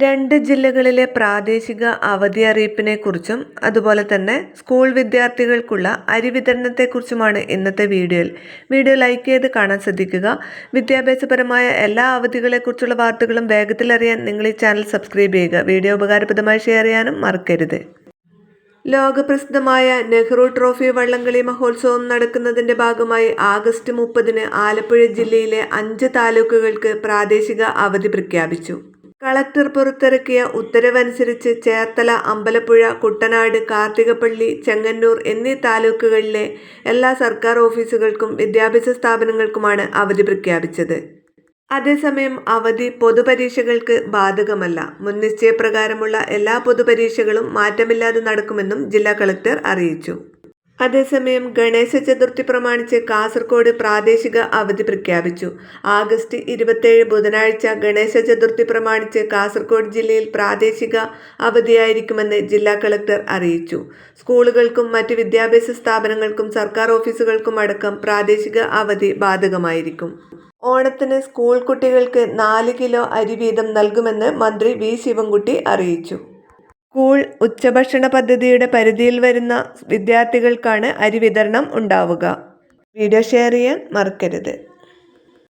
രണ്ട് ജില്ലകളിലെ പ്രാദേശിക അവധി അറിയിപ്പിനെക്കുറിച്ചും അതുപോലെ തന്നെ സ്കൂൾ വിദ്യാർത്ഥികൾക്കുള്ള അരി വിതരണത്തെക്കുറിച്ചുമാണ് ഇന്നത്തെ വീഡിയോയിൽ. വീഡിയോ ലൈക്ക് ചെയ്ത് കാണാൻ ശ്രദ്ധിക്കുക. വിദ്യാഭ്യാസപരമായ എല്ലാ അവധികളെക്കുറിച്ചുള്ള വാർത്തകളും വേഗത്തിൽ അറിയാൻ നിങ്ങൾ ഈ ചാനൽ സബ്സ്ക്രൈബ് ചെയ്യുക. വീഡിയോ ഉപകാരപ്രദമായി ഷെയർ ചെയ്യാനും മറക്കരുത്. ലോകപ്രസിദ്ധമായ നെഹ്റു ട്രോഫി വള്ളംകളി മഹോത്സവം നടക്കുന്നതിന്റെ ഭാഗമായി ആഗസ്റ്റ് മുപ്പതിന് ആലപ്പുഴ ജില്ലയിലെ അഞ്ച് താലൂക്കുകൾക്ക് പ്രാദേശിക അവധി പ്രഖ്യാപിച്ചു. കളക്ടർ പുറത്തിറക്കിയ ഉത്തരവനുസരിച്ച് ചേർത്തല അമ്പലപ്പുഴ കുട്ടനാട് കാർത്തികപ്പള്ളി ചെങ്ങന്നൂർ എന്നീ താലൂക്കുകളിലെ എല്ലാ സർക്കാർ ഓഫീസുകൾക്കും വിദ്യാഭ്യാസ സ്ഥാപനങ്ങൾക്കുമാണ് അവധി പ്രഖ്യാപിച്ചത്. അതേസമയം അവധി പൊതുപരീക്ഷകൾക്ക് ബാധകമല്ല. മുൻനിശ്ചയപ്രകാരമുള്ള എല്ലാ പൊതുപരീക്ഷകളും മാറ്റമില്ലാതെ നടക്കുമെന്നും ജില്ലാ കളക്ടർ അറിയിച്ചു. അതേസമയം ഗണേശ ചതുർത്ഥി പ്രമാണിച്ച് കാസർഗോഡ് പ്രാദേശിക അവധി പ്രഖ്യാപിച്ചു. ആഗസ്റ്റ് ഇരുപത്തേഴ് ബുധനാഴ്ച ഗണേശ ചതുർത്ഥി പ്രമാണിച്ച് കാസർഗോഡ് ജില്ലയിൽ പ്രാദേശിക അവധിയായിരിക്കുമെന്ന് ജില്ലാ കളക്ടർ അറിയിച്ചു. സ്കൂളുകൾക്കും മറ്റ് വിദ്യാഭ്യാസ സ്ഥാപനങ്ങൾക്കും സർക്കാർ ഓഫീസുകൾക്കും അടക്കം പ്രാദേശിക അവധി ബാധകമായിരിക്കും. ഓണത്തിന് സ്കൂൾ കുട്ടികൾക്ക് നാല് കിലോ അരി വീതം നൽകുമെന്ന് മന്ത്രി വി. ശിവൻകുട്ടി അറിയിച്ചു. സ്കൂൾ ഉച്ചഭക്ഷണ പദ്ധതിയുടെ പരിധിയിൽ വരുന്ന വിദ്യാർത്ഥികൾക്കാണ് അരി വിതരണം ഉണ്ടാവുക. വീഡിയോ ഷെയർ ചെയ്യാൻ മറക്കരുത്.